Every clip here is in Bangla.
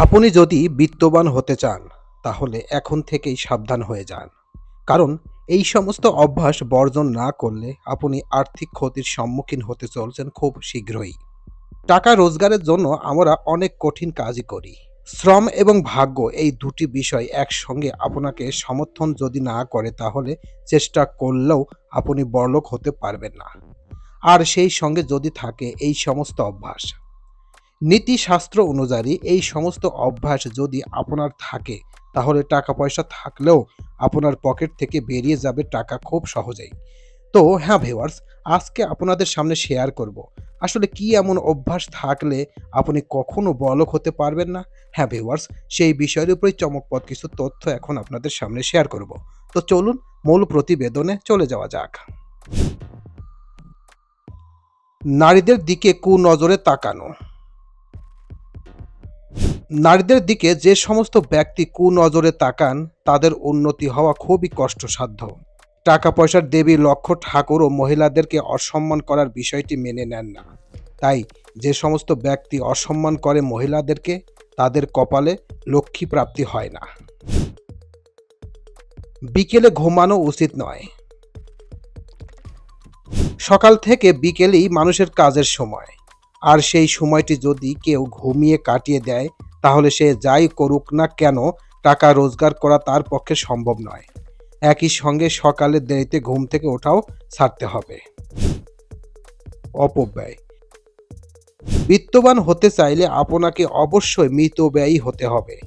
আপনি যদি বিত্তবান হতে চান, তাহলে এখন থেকেই সাবধান হয়ে যান। কারণ এই সমস্ত অভ্যাস বর্জন না করলে আপনি আর্থিক ক্ষতির সম্মুখীন হতে চলছেন খুব শীঘ্রই। টাকা রোজগারের জন্য আমরা অনেক কঠিন কাজই করি। শ্রম এবং ভাগ্য এই দুটি বিষয় একসঙ্গে আপনাকে সমর্থন যদি না করে, তাহলে চেষ্টা করলেও আপনি বড়লোক হতে পারবেন না। আর সেই সঙ্গে যদি থাকে এই সমস্ত অভ্যাস। নীতিশাস্ত্র অনুযায়ী এই সমস্ত অভ্যাস যদি আপনার থাকে, তাহলে টাকা পয়সা থাকলেও আপনার পকেট থেকে বেরিয়ে যাবে টাকা খুব সহজেই। তো হ্যাঁ ভিওয়ার্স আজকে আপনাদের সামনে শেয়ার করব। আসলে কি এমন অভ্যাস থাকলে আপনি কখনো বলক হতে পারবেন না? হ্যাঁ ভিওয়ার্স সেই বিষয়ের উপরেই চমকপদ কিছু তথ্য এখন আপনাদের সামনে শেয়ার করব। তো চলুন মূল প্রতিবেদনে চলে যাওয়া যাক। নারীদের দিকে কুনজরে তাকানো। নারীদের দিকে যে সমস্ত ব্যক্তি কুনজরে তাকান, তাদের উন্নতি হওয়া খুবই কষ্টসাধ্য। টাকা পয়সার দেবী লক্ষ্য ঠাকুর ও মহিলাদেরকে অসম্মান করার বিষয়টি মেনে নেন না। তাই যে সমস্ত ব্যক্তি অসম্মান করে মহিলাদেরকে, তাদের কপালে লক্ষ্মী প্রাপ্তি হয় না। বিকেলে ঘুমানো উচিত নয়। সকাল থেকে বিকেলেই মানুষের কাজের সময়। আর সেই সময়টি যদি কেউ ঘুমিয়ে কাটিয়ে দেয় তাহলে সে যাই করুক না কেন, টাকা রোজগার করা তার পক্ষে সম্ভব নয়। একই সঙ্গে সকালে দেরিতে ঘুম থেকে ওঠাও ছাড়তে হবে। অপব্যয়। বিত্তবান হতে চাইলে আপনাকে অবশ্যই মিতব্যয়ী হতে হবে।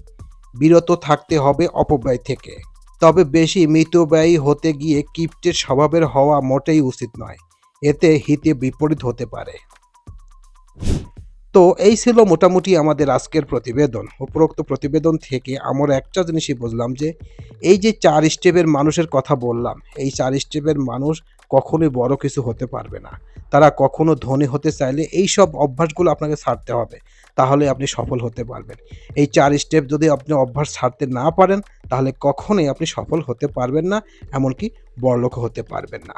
বিরত থাকতে হবে অপব্যয় থেকে। তবে বেশি মিতব্যয়ী হতে গিয়ে কিপ্টের স্বভাবের হওয়া মোটেই উচিত নয়। এতে হিতে বিপরীত হতে পারে। তো এই ছিল মোটামুটি আমাদের আজকের প্রতিবেদন। উপরোক্ত প্রতিবেদন থেকে আমরা একটা জিনিসই বুঝলাম যে, এই যে চার স্টেপের মানুষের কথা বললাম, এই চার স্টেপের মানুষ কখনোই বড় কিছু হতে পারবে না। তারা কখনো ধনী হতে চাইলে এই সব অভ্যাসগুলো আপনাকে ছাড়তে হবে, তাহলে আপনি সফল হতে পারবেন। এই চার স্টেপ যদি আপনি অভ্যাস ছাড়তে না পারেন, তাহলে কখনোই আপনি সফল হতে পারবেন না, এমনকি বড়লোক হতে পারবেন না।